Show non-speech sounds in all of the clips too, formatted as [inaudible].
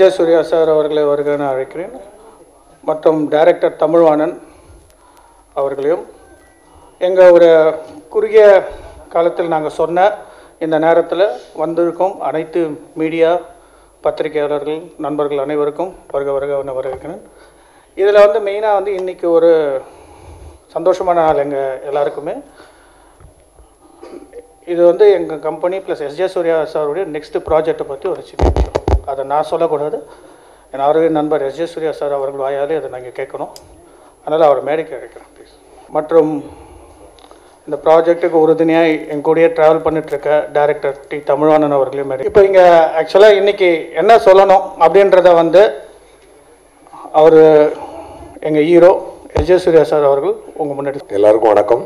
Vijay Surya sir அவர்களை வருக நான் அழைக்கிறேன். மற்றும் டைரக்டர் தமிழ்வாணன் அவர்களையும். எங்கள் ஒரு குறுகிய காலத்தில் நாங்கள் சொன்ன இந்த நேரத்தில் வந்திருக்கும் அனைத்து மீடியா பத்திரிகையாளர்கள் நண்பர்கள் அனைவருக்கும் வருக வருக ஒன்று வரவேற்கிறேன். இதில் வந்து மெயினாக வந்து இன்றைக்கி ஒரு சந்தோஷமான நாள் எங்கள் எல்லாருக்குமே. இது வந்து எங்கள் கம்பெனி ப்ளஸ் எஸ்ஜே சூர்யா சாருடைய நெக்ஸ்ட் ப்ராஜெக்டை பற்றி ஒரு சின்ன விஷயம். அதை நான் சொல்லக்கூடாது. என் ஆரோக்கிய நண்பர் எஸ்ஜே சார் அவர்கள் வாயாலே அதை நாங்கள் கேட்கணும். அதனால் அவர் மேடைக்கு அழைக்கிறோம் ப்ளீஸ் மற்றும் இந்த ப்ராஜெக்ட்டுக்கு உறுதுணையாக என் கூடயே ட்ராவல் பண்ணிட்டுருக்க டைரக்டர் டி. தமிழ்வாணன் அவர்களையும் மேடை இப்போ இங்கே ஆக்சுவலாக இன்றைக்கி என்ன சொல்லணும் அப்படின்றத வந்து அவர் எங்கள் ஹீரோ எஸ்ஜே சார் அவர்கள் உங்கள் முன்னாடி எல்லாருக்கும் வணக்கம்.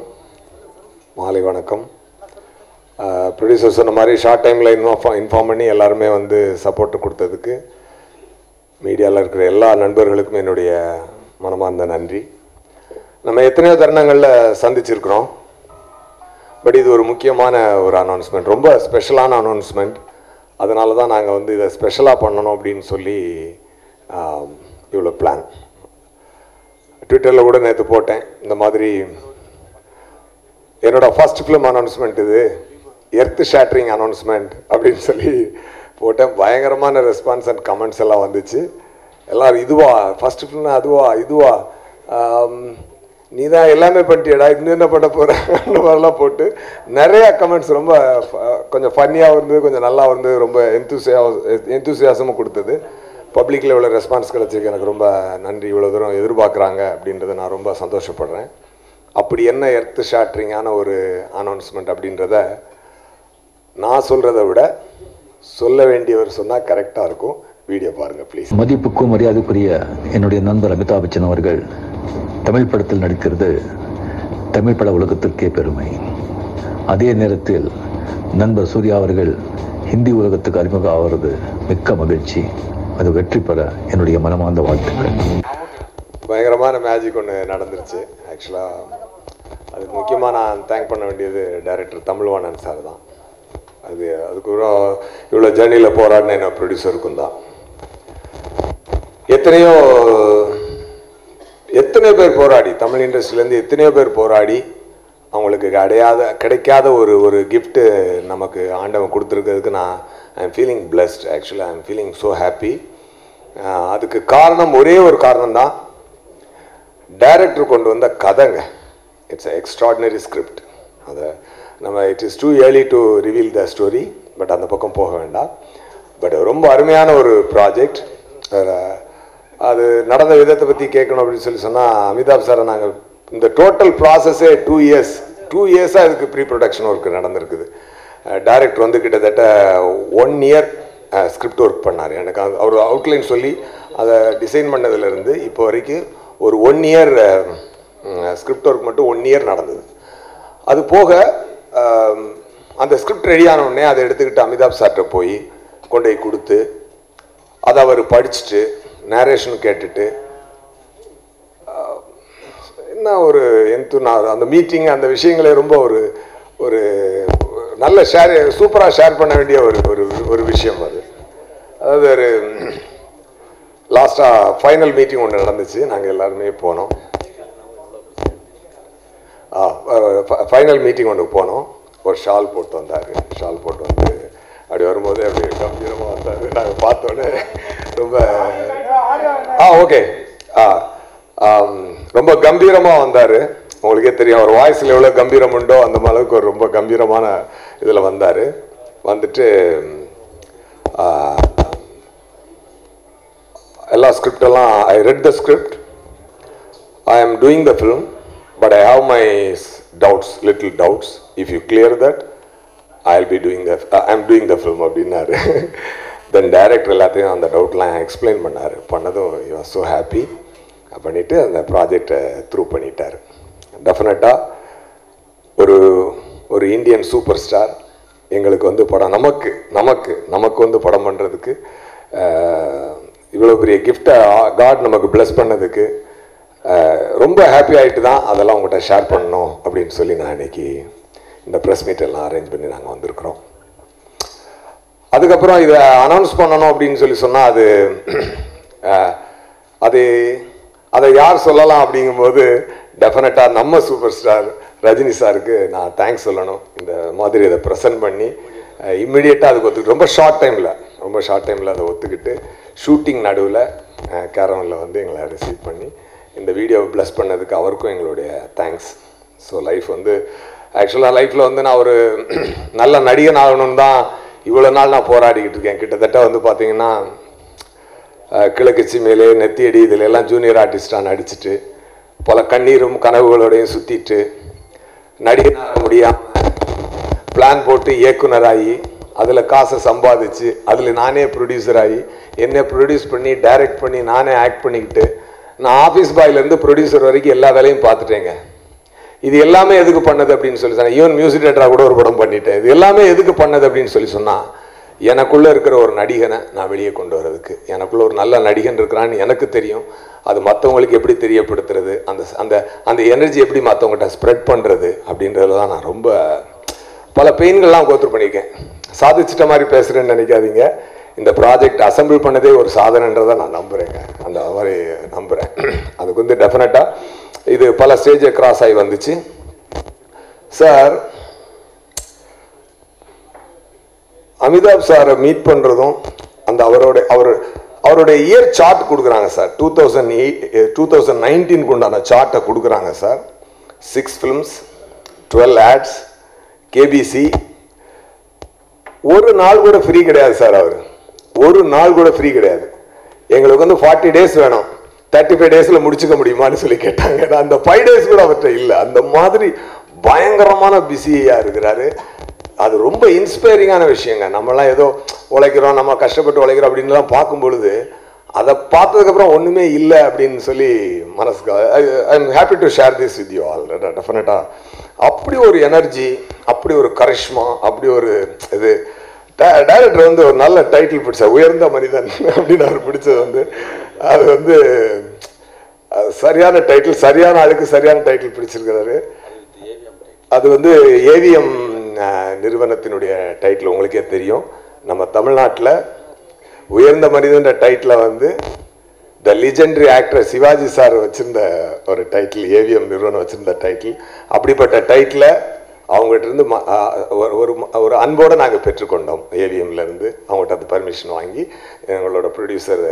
மாலை வணக்கம். ப்ரொடியூசர் சொன்ன மாதிரி ஷார்ட் டைமில் இன்ஃபார்ம் இன்ஃபார்ம் பண்ணி எல்லாருமே வந்து சப்போர்ட் கொடுத்ததுக்கு மீடியாவில் இருக்கிற எல்லா நண்பர்களுக்கும் என்னுடைய மனமார்ந்த நன்றி. நம்ம எத்தனையோ தருணங்களில் சந்திச்சிருக்கிறோம். பட் இது ஒரு முக்கியமான ஒரு அனௌன்ஸ்மெண்ட் ரொம்ப ஸ்பெஷலான அனௌன்ஸ்மெண்ட் அதனால தான் நாங்கள் வந்து இதை ஸ்பெஷலாக பண்ணணும் அப்படின்னு சொல்லி இவ்வளோ பிளான் ட்விட்டரில் கூட நேற்று போட்டேன். இந்த மாதிரி என்னோட ஃபர்ஸ்ட் ஃபிலிம் அனௌன்ஸ்மெண்ட் இது. எர்த் ஷேட்ரிங் அனௌன்ஸ்மெண்ட் அப்படின்னு சொல்லி போட்டேன். பயங்கரமான ரெஸ்பான்ஸ் அண்ட் கமெண்ட்ஸ் எல்லாம் வந்துச்சு. எல்லாரும் இதுவா ஃபர்ஸ்ட் ஃபிலிம்னா அதுவா இதுவா? நீ தான் எல்லாமே பண்ணிட்டியடா இன்னும் என்ன பண்ண போகிறேன் அந்த மாதிரிலாம் போட்டு நிறைய கமெண்ட்ஸ் ரொம்ப கொஞ்சம் ஃபன்னியாக இருந்தது கொஞ்சம் நல்லா இருந்தது ரொம்ப எந்தூசியா எந்தூசியாசமும் கொடுத்தது. பப்ளிக்கில் இவ்வளோ ரெஸ்பான்ஸ் கிடச்சிருக்கு எனக்கு ரொம்ப நன்றி. இவ்வளோ தூரம் எதிர்பார்க்குறாங்க அப்படின்றத நான் ரொம்ப சந்தோஷப்படுறேன். அப்படி என்ன எர்த்து ஷாட்ரிங்கான ஒரு அனௌன்ஸ்மெண்ட் அப்படின்றத நான் சொல்கிறத விட சொல்ல வேண்டியவர் சொன்னால் கரெக்டாக இருக்கும். வீடியோ பாருங்கள் ப்ளீஸ் மதிப்புக்கும் மரியாதைக்குரிய என்னுடைய நண்பர் அமிதாப் பச்சன் அவர்கள் தமிழ் படத்தில் நடிக்கிறது தமிழ் பட உலகத்திற்கே பெருமை. அதே நேரத்தில் நண்பர் சூர்யா அவர்கள் ஹிந்தி உலகத்துக்கு அறிமுகம் ஆகிறது மிக்க மகிழ்ச்சி. அது வெற்றி பெற என்னுடைய மனமார்ந்த வாழ்த்துக்கள். பயங்கரமான மேஜிக் ஒன்று நடந்துருச்சு. ஆக்சுவலாக அதுக்கு முக்கியமாக நான் தேங்க் பண்ண வேண்டியது டைரக்டர் தமிழ்வாணன் சார் தான். அது அதுக்கப்புறம் இவ்வளோ ஜேர்னியில் போகிறான்னு என்ன ப்ரொடியூசருக்கும் தான். எத்தனையோ எத்தனையோ பேர் போராடி தமிழ் இண்டஸ்ட்ரியிலேருந்து எத்தனையோ பேர் போராடி அவங்களுக்கு அடையாத கிடைக்காத ஒரு ஒரு கிஃப்ட்டு நமக்கு ஆண்டவன் கொடுத்துருக்கிறதுக்கு நான் ஐ எம் ஃபீலிங் பிளஸ்ட் ஆக்சுவலாக I am feeling so happy அதுக்கு காரணம் ஒரே ஒரு காரணம் தான். டைரக்டர் கொண்டு வந்த கதைங்க. இட்ஸ் எக்ஸ்ட்ராடினரி ஸ்கிரிப்ட் அதை நம்ம it is too early to reveal the story but அந்த பக்கம் போக வேண்டாம். பட் ரொம்ப அருமையான ஒரு ப்ராஜெக்ட் அது நடந்த விதத்தை பற்றி கேட்கணும் அப்படின்னு சொல்லி சொன்னால் அமிதாப் சாரை நாங்கள் இந்த டோட்டல் ப்ராசஸே டூ இயர்ஸ் டூ இயர்ஸாக இதுக்கு ப்ரீ ப்ரொடக்ஷன் ஒர்க் நடந்திருக்குது டைரக்டர் வந்து கிட்டத்தட்ட ஒன் இயர் ஸ்கிரிப்ட் ஒர்க் பண்ணார். எனக்கு அது அவர் அவுட்லைன் சொல்லி அதை டிசைன் பண்ணதுலேருந்து இப்போ வரைக்கும் ஒரு ஒன் இயர் ஸ்கிரிப்ட் ஒர்க் மட்டும் ஒன் இயர் நடந்தது. அது போக அந்த ஸ்கிரிப்ட் ரெடியான உடனே அதை எடுத்துக்கிட்டு அமிதாப் சார்கிட்ட போய் கொண்டு போய் கொடுத்து அதை அவர் படிச்சுட்டு நேரேஷன் கேட்டுட்டு என்ன ஒரு எந்து நான் அந்த மீட்டிங் அந்த விஷயங்களே ரொம்ப ஒரு ஒரு நல்ல ஷேர் சூப்பராக ஷேர் பண்ண வேண்டிய ஒரு ஒரு ஒரு விஷயம் அது. அதாவது ஒரு லாஸ்ட்டாக ஃபைனல் மீட்டிங் ஒன்று நடந்துச்சு. நாங்கள் எல்லாருமே போனோம். ஃபைனல் மீட்டிங் ஒன்று போனோம். ஒரு ஷால் போட்டு வந்தார். ஷால் போட்டு வந்து அப்படி வரும்போது அப்படி கம்பீரமாக வந்தார். நாங்கள் பார்த்தோன்னே ரொம்ப ஆ ஓகே. ஆ ரொம்ப கம்பீரமாக வந்தார். உங்களுக்கே தெரியும் அவர் வாய்ஸில் எவ்வளோ கம்பீரம் உண்டோ அந்த அளவுக்கு ஒரு ரொம்ப கம்பீரமான இதில் வந்தார். வந்துட்டு எல்லா ஸ்கிரிப்டெல்லாம் I read the script I am doing the film but I have my s- doubts, little doubts. If you clear that, I'll be doing the, uh, I'm doing the film அப்படின்னாரு. [laughs] தென் டைரக்டர் எல்லாத்தையும் அந்த டவுட்லாம் explain பண்ணார். பண்ணதும் you are so happy பண்ணிவிட்டு அந்த ப்ராஜெக்டை through பண்ணிட்டார். டெஃபினட்டாக ஒரு ஒரு இந்தியன் சூப்பர் ஸ்டார் எங்களுக்கு வந்து படம் நமக்கு நமக்கு நமக்கு வந்து படம் பண்ணுறதுக்கு இவ்வளோ பெரிய கிஃப்டை காட் நமக்கு ப்ளஸ் பண்ணதுக்கு ரொம்ப ஹாப்பி ஆகிட்டு தான் அதெல்லாம் உங்கள்கிட்ட ஷேர் பண்ணணும் அப்படின்னு சொல்லி நான் இன்னைக்கு இந்த ப்ரெஸ் மீட் எல்லாம் அரேஞ்ச் பண்ணி நாங்கள் வந்திருக்கிறோம். அதுக்கப்புறம் இதை அனௌன்ஸ் பண்ணணும் அப்படின்னு சொல்லி சொன்னால் அது [clears throat] அது அதை யார் சொல்லலாம் அப்படிங்கும்போது டெஃபினட்டாக நம்ம சூப்பர் ஸ்டார் ரஜினி சாருக்கு நான் தேங்க்ஸ் சொல்லணும். இந்த மாதிரி இதை ப்ரெசென்ட் பண்ணி இம்மிடியட்டாக அதுக்கு ஒத்துக்கிட்டு ரொம்ப ஷார்ட் டைமில் ரொம்ப ஷார்ட் டைமில் அதை ஒத்துக்கிட்டு ஷூட்டிங் நடுவில் கேரவனில் வந்து எங்களை ரிசீவ் பண்ணி இந்த வீடியோவை ப்ளஸ் பண்ணதுக்கு அவருக்கும் எங்களுடைய தேங்க்ஸ் ஸோ லைஃப் வந்து ஆக்சுவலாக லைஃப்பில் வந்து நான் ஒரு [clears throat] நல்ல நடிகன் ஆகணும்னு தான் இவ்வளோ நாள் நான் போராடிக்கிட்டு இருக்கேன். கிட்டத்தட்ட வந்து பார்த்தீங்கன்னா அஹ், கிழக்கு மேலே நெத்தியடி இதில் எல்லாம் ஜூனியர் ஆர்டிஸ்டாக நடிச்சுட்டு பல கண்ணீரும் கனவுகளோடையும் சுற்றிட்டு நடிகனாக முடியாமல் பிளான் போட்டு இயக்குனராகி அதில் காசை சம்பாதிச்சு அதில் நானே ப்ரொடியூசர் ஆகி என்னை ப்ரொடியூஸ் பண்ணி டைரக்ட் பண்ணி நானே ஆக்ட் பண்ணிக்கிட்டு நான் ஆஃபீஸ் பாய்லேருந்து ப்ரொடியூசர் வரைக்கும் எல்லா வேலையும் பார்த்துட்டேங்க. இது எல்லாமே எதுக்கு பண்ணது அப்படின்னு சொல்லி சொன்னேன் ஈவன் மியூசிக் டேரக்டராக கூட ஒரு படம் பண்ணிட்டேன். இது எல்லாமே எதுக்கு பண்ணது அப்படின்னு சொல்லி சொன்னால் எனக்குள்ளே இருக்கிற ஒரு நடிகனை நான் வெளியே கொண்டு வரதுக்கு எனக்குள்ளே ஒரு நல்ல நடிகன் இருக்கிறான்னு எனக்கு தெரியும். அது மற்றவங்களுக்கு எப்படி தெரியப்படுத்துறது அந்த அந்த அந்த எனர்ஜி எப்படி மற்றவங்ககிட்ட ஸ்ப்ரெட் பண்ணுறது அப்படின்றதுல தான் நான் ரொம்ப பல பெயின்கள்லாம் கோத்துரு பண்ணியிருக்கேன் சாதிச்சிட்ட மாதிரி பேசுகிறேன்னு நினைக்காதீங்க. இந்த ப்ராஜெக்ட் அசம்பிள் பண்ணதே ஒரு சாதனைன்றதை நான் நம்புகிறேங்க அந்த மாதிரி நம்புகிறேன் அதுக்கு வந்து டெஃபினட்டாக இது பல ஸ்டேஜை கிராஸ் ஆகி வந்துச்சு. சார் அமிதாப் சாரை மீட் பண்ணுறதும் அந்த அவரோட அவர் அவருடைய இயர் சார்ட் கொடுக்குறாங்க sir two thousand eight two thousand நைன்டீனுக்கு உண்டான சார்ட்டை கொடுக்குறாங்க sir six films twelve ads KBC ஒரு நாள் கூட ஃப்ரீ கிடையாது சார் அவர். ஒரு நாள் கூட ஃப்ரீ கிடையாது. எங்களுக்கு வந்து ஃபார்ட்டி டேஸ் வேணும். தேர்ட்டி ஃபைவ் டேஸில் முடிச்சுக்க முடியுமான்னு சொல்லி கேட்டாங்க. அந்த ஃபைவ் டேஸ் கூட அவர்கிட்ட இல்லை. அந்த மாதிரி பயங்கரமான பிஸியாக இருக்கிறாரு. அது ரொம்ப இன்ஸ்பைரிங்கான விஷயங்க. நம்மலாம் ஏதோ உழைக்கிறோம் நம்ம கஷ்டப்பட்டு உழைக்கிறோம் அப்படின்லாம் பார்க்கும் பொழுது அதை பார்த்ததுக்கப்புறம் ஒன்றுமே இல்லை அப்படின்னு சொல்லி மனசுக்கு I am happy to share this with you all டெஃபினட்டாக அப்படி ஒரு எனர்ஜி அப்படி ஒரு கரிஷ்மா அப்படி ஒரு இது டைரக்டர் வந்து ஒரு நல்ல டைட்டில் பிடிச்ச உயர்ந்த மனிதன் அப்படின்னு அவர் பிடிச்சது வந்து அது வந்து சரியான டைட்டில் சரியான ஆளுக்கு சரியான டைட்டில் பிடிச்சிருக்கிறாரு. அது வந்து ஏவிஎம் நிறுவனத்தினுடைய டைட்டில் உங்களுக்கே தெரியும். நம்ம தமிழ்நாட்டில் உயர்ந்த மனிதன்ற டைட்டில் வந்து the legendary actor Sivaji sir வச்சிருந்த ஒரு டைட்டில் ஏவிஎம் நிறுவனம் வச்சிருந்த டைட்டில் அப்படிப்பட்ட டைட்டில் அவங்ககிட்ட இருந்து ம- ஒரு- ஒரு அன்போடு நாங்கள் பெற்றுக்கொண்டோம். ஏவிஎம்லேருந்து அவங்ககிட்ட அந்த பர்மிஷன் வாங்கி எங்களோட producer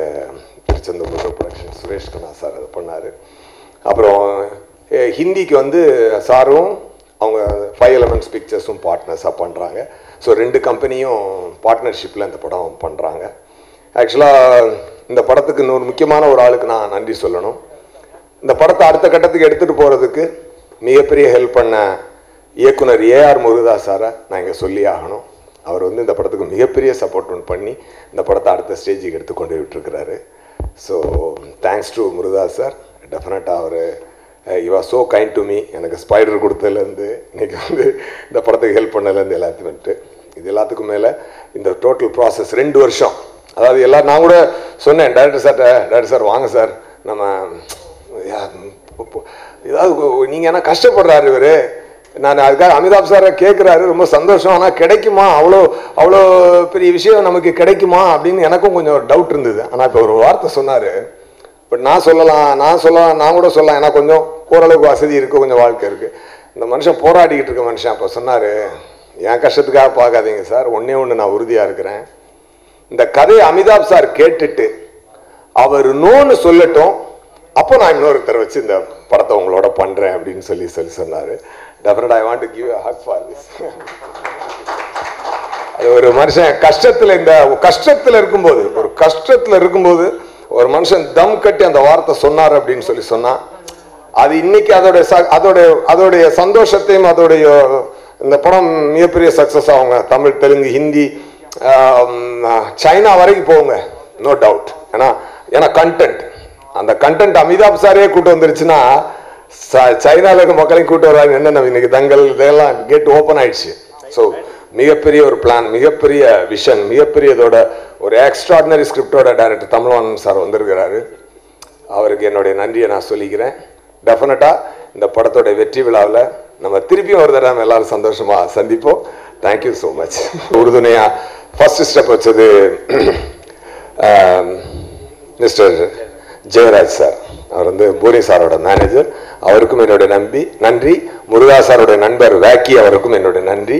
Thiruchendur production Suresh Kanna sir அதை பண்ணார். அப்புறம் ஹிந்திக்கு வந்து சாரும் அவங்க ஃபைவ் எலமெண்ட்ஸ் பிக்சர்ஸும் பார்ட்னர்ஸாக பண்ணுறாங்க ஸோ ரெண்டு கம்பெனியும் பார்ட்னர்ஷிப்பில் இந்த படம் பண்ணுறாங்க ஆக்சுவலாக இந்த படத்துக்கு இன்னொரு முக்கியமான ஒரு ஆளுக்கு நான் நன்றி சொல்லணும். இந்த படத்தை அடுத்த கட்டத்துக்கு எடுத்துகிட்டு போகிறதுக்கு மிகப்பெரிய ஹெல்ப் பண்ண இயக்குனர் ஏஆர் முருகதா சாரை நான் இங்கே சொல்லி ஆகணும். அவர் வந்து இந்த படத்துக்கு மிகப்பெரிய சப்போர்ட் ஒன்று பண்ணி இந்த படத்தை அடுத்த ஸ்டேஜுக்கு எடுத்து கொண்டு விட்டுருக்கிறாரு. So thanks to Murugadoss sir. டெஃபினட்டாக அவர் you are so kind to me எனக்கு ஸ்பைடர் கொடுத்ததுலேருந்து இன்னைக்கு வந்து இந்த படத்துக்கு ஹெல்ப் பண்ணதுலேருந்து எல்லாத்தையும் இது எல்லாத்துக்கும் மேலே இந்த டோட்டல் ப்ராசஸ் ரெண்டு வருஷம். அதாவது எல்லாம் நான் கூட சொன்னேன் டேரக்டர் சார்கிட்ட டேரக்டர் சார் வாங்க சார் நம்ம ஏதாவது நீங்கள் ஏன்னா கஷ்டப்படுறாரு இவர்? நான் அதுக்காக அமிதாப் சாரை கேட்குறாரு ரொம்ப சந்தோஷம். ஆனால் கிடைக்குமா? அவ்வளோ அவ்வளோ பெரிய விஷயம் நமக்கு கிடைக்குமா? அப்படின்னு எனக்கும் கொஞ்சம் டவுட் இருந்தது. ஆனால் இப்போ ஒரு வார்த்தை சொன்னார். பட் நான் சொல்லலாம் நான் சொல்லலாம் நான் கூட சொல்லலாம். ஏன்னா கொஞ்சம் ஓரளவுக்கு வசதி இருக்குது கொஞ்சம் வாழ்க்கை இருக்குது இந்த மனுஷன் போராடிக்கிட்டு இருக்க மனுஷன். அப்போ சொன்னார் என் கஷ்டத்துக்காக பார்க்காதீங்க சார். ஒன்றே ஒன்று நான் உறுதியாக இருக்கிறேன். இந்த கதையை அமிதாப் சார் கேட்டுட்டு அவர் நோன்னு சொல்லட்டும். அப்போ நான் இன்னொருத்தர் வச்சு இந்த படத்தை உங்களோட பண்ணுறேன் அப்படின்னு சொல்லி சொல்லி சொன்னார். Definite I want to give hug for this அது ஒரு மனுஷன் கஷ்டத்தில் இந்த கஷ்டத்தில் இருக்கும்போது ஒரு கஷ்டத்தில் இருக்கும்போது ஒரு மனுஷன் தம் கட்டி அந்த வார்த்தை சொன்னார் அப்படின்னு சொல்லி சொன்னா அது இன்னைக்கு அதோடைய ச- அதோடைய அதோடைய சந்தோஷத்தையும் அதோடைய இந்த படம் மிகப்பெரிய சக்ஸஸ் ஆகுங்க தமிழ் தெலுங்கு ஹிந்தி சைனா வரைக்கும் போகுங்க நோ டவுட் ஏன்னா ஏன்னா கண்டென்ட் அந்த கண்டென்ட் அமிதாப் சாரே கூட்டு வந்துருச்சுன்னா ச- சைனால இருக்க மக்களையும் கூட்டு வராங்க. என்னென்ன இன்னைக்கு தங்கல் இதெல்லாம் கேட் ஓப்பன் ஆயிடுச்சு. ஸோ மிகப்பெரிய ஒரு பிளான் மிகப்பெரிய விஷன் மிகப்பெரியதோட ஒரு எக்ஸ்ட்ராடினரி ஸ்கிரிப்டோட டைரக்டர் தமிழ்வாணன் சார் வந்திருக்கிறாரு. அவருக்கு என்னுடைய நன்றியை நான் சொல்லிக்கிறேன். டெஃபினட்டாக இந்த படத்தோட வெற்றி விழாவில் நம்ம திருப்பியும் ஒரு தடவை எல்லாரும் சந்தோஷமாக சந்திப்போம். தேங்க்யூ ஸோ மச் உறுதுணையா ஃபர்ஸ்ட் ஸ்டெப் வச்சது [clears throat] um, மிஸ்டர் ஜெயராஜ் சார். அவர் வந்து பூரி சாரோட மேனேஜர் அவருக்கும் என்னுடைய நம்பி நன்றி. முருகாசாரோட நண்பர் வேக்கி அவருக்கும் என்னுடைய நன்றி.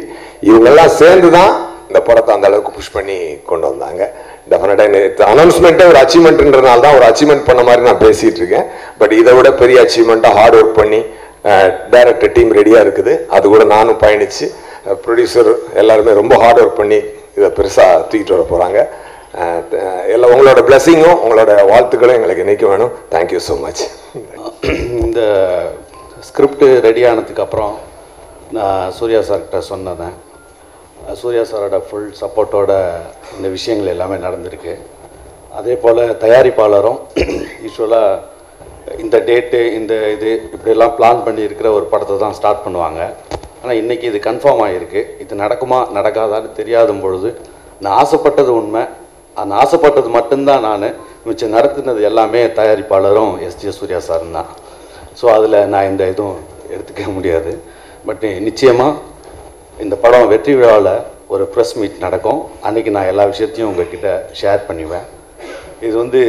இவங்கெல்லாம் சேர்ந்து தான் இந்த படத்தை அந்த அளவுக்கு புஷ் பண்ணி கொண்டு வந்தாங்க. டெஃபினட்டாக அனௌன்ஸ்மெண்ட்டே ஒரு அச்சீவ்மெண்ட்ன்றனால தான் ஒரு அச்சீவ்மெண்ட் பண்ண மாதிரி நான் பேசிகிட்டு இருக்கேன். பட் இதை விட பெரிய அச்சீவ்மெண்ட்டாக ஹார்ட் ஒர்க் பண்ணி டைரக்டர் டீம் ரெடியாக இருக்குது. அது கூட நானும் பயணித்து ப்ரொடியூசர் எல்லாருமே ரொம்ப ஹார்ட் ஒர்க் பண்ணி இதை பெருசாக தூக்கிட்டு வர போகிறாங்க எல்லாம் உங்களோட பிளெஸிங்கும் உங்களோட வாழ்த்துக்களும் எங்களுக்கு என்னைக்கு வேணும். தேங்க்யூ ஸோ மச் இந்த ஸ்கிரிப்டு ரெடி ஆனதுக்கப்புறம் நான் சூர்யா சார்கிட்ட சொன்னேன். சூர்யா சாரோட ஃபுல் சப்போர்ட்டோட இந்த விஷயங்கள் எல்லாமே நடந்திருக்கு. அதே போல் தயாரிப்பாளரும் [clears throat] யூஸ்வலாக இந்த டேட்டு இந்த இது இப்படியெல்லாம் பிளான் பண்ணி இருக்கிற ஒரு படத்தை தான் ஸ்டார்ட் பண்ணுவாங்க. ஆனால் இன்றைக்கி இது கன்ஃபார்ம் ஆகிருக்கு இது நடக்குமா நடக்காதான்னு தெரியாத பொழுது நான் ஆசைப்பட்டது உண்மை. அந்த ஆசைப்பட்டது மட்டும்தான் நான். மிச்சம் நடத்தினது எல்லாமே தயாரிப்பாளரும் எஸ் ஜே சூர்யா சார் தான் ஸோ அதில் நான் இந்த இதுவும் எடுத்துக்க முடியாது. பட் நிச்சயமாக இந்த படம் வெற்றி விழாவில் ஒரு ப்ரெஸ் மீட் நடக்கும். அன்றைக்கி நான் எல்லா விஷயத்தையும் உங்ககிட்ட ஷேர் பண்ணிவேன் இது வந்து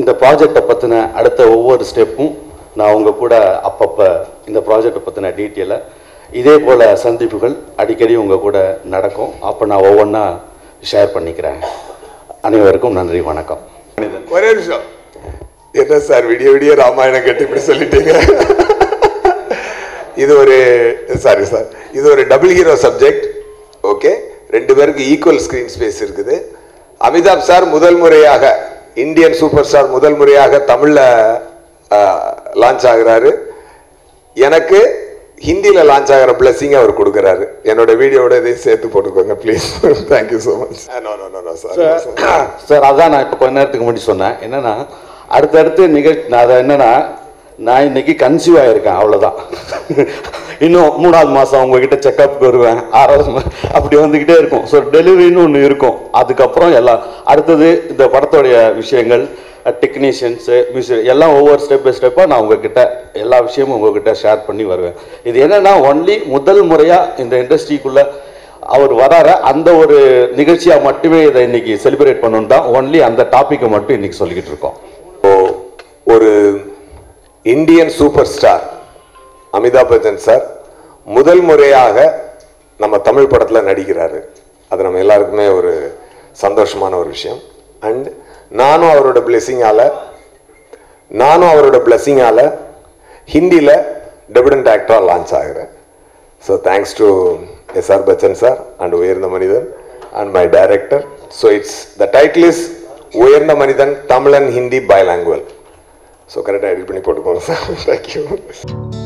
இந்த ப்ராஜெக்டை பற்றின அடுத்த ஒவ்வொரு ஸ்டெப்பும் நான் உங்கள் கூட அப்பப்போ இந்த ப்ராஜெக்டை பற்றின டீட்டெயிலை இதே போல் சந்திப்புகள் அடிக்கடி உங்கள் கூட நடக்கும். அப்போ நான் ஒவ்வொன்றா ஷேர் பண்ணிக்கிறேன். அனைவருக்கும் நன்றி வணக்கம். ஒரே நிமிஷம். என்ன சார் விடிய விடிய ராமாயணம் கேட்டு இப்படி சொல்லிட்டீங்க? இது ஒரு சாரி சார் இது ஒரு டபுள் ஹீரோ சப்ஜெக்ட் ஓகே ரெண்டு பேருக்கு ஈக்குவல் ஸ்கிரீன் ஸ்பேஸ் இருக்குது. அமிதாப் சார் முதல் முறையாக இந்தியன் சூப்பர் ஸ்டார் முதல் முறையாக தமிழ்ல லான்ச் ஆகுறாரு. எனக்கு ஹிந்தியில் லான்ச் ஆகிற பிளஸிங் அவர் கொடுக்குறாரு. என்னோட வீடியோட இதையும் சேர்த்து போட்டுக்கோங்க please thank you so much no no no sir sir அதான் நான் இப்போ கொஞ்ச நேரத்துக்கு முன்னாடி சொன்னேன். என்னன்னா அடுத்தடுத்து நிகழ்ச்சி அதை என்னன்னா நான் இன்னைக்கு கன்சீவ் ஆயிருக்கேன் அவ்வளோதான் இன்னும் மூணாவது மாதம் உங்ககிட்ட செக்கப்புக்கு வருவேன். ஆறாவது அப்படி வந்துக்கிட்டே இருக்கும். ஸோ டெலிவரின்னு ஒன்று இருக்கும். அதுக்கப்புறம் எல்லாம் அடுத்தது இந்த படத்தோடைய விஷயங்கள் டெக்னீஷியன்ஸு மியூசிக் எல்லாம் ஒவ்வொரு ஸ்டெப் பை ஸ்டெப்பாக நான் உங்ககிட்ட எல்லா விஷயமும் உங்ககிட்ட ஷேர் பண்ணி வருவேன். இது என்னென்னா ஒன்லி முதல் முறையாக இந்த இண்டஸ்ட்ரிக்குள்ளே அவர் வரார அந்த ஒரு நிகழ்ச்சியாக மட்டுமே இதை இன்னைக்கு செலிப்ரேட் பண்ணணும் தான் ஒன்லி அந்த டாப்பிக்கை மட்டும் இன்னைக்கு சொல்லிக்கிட்டு இருக்கோம். ஒரு Indian superstar Amitabh Bachchan sir முதல் முறையாக நம்ம தமிழ் படத்தில் நடிக்கிறாரு. அது நம்ம எல்லாருக்குமே ஒரு சந்தோஷமான ஒரு விஷயம். அண்ட் நானும் அவரோட பிளெஸ்ஸிங்கால் நானும் அவரோட பிளெஸ்ஸிங்கால் ஹிந்தியில் டெபிடன்ட் ஆக்டராக லான்ச் ஆகிறேன். So thanks to S R Bachchan sir and Uyarndha Manithan and my director so it's the title is Uyarndha Manithan Tamil and Hindi bilingual so கரெக்டாக எடிட் பண்ணி போட்டுக்கோங்க சார் தேங்க்யூ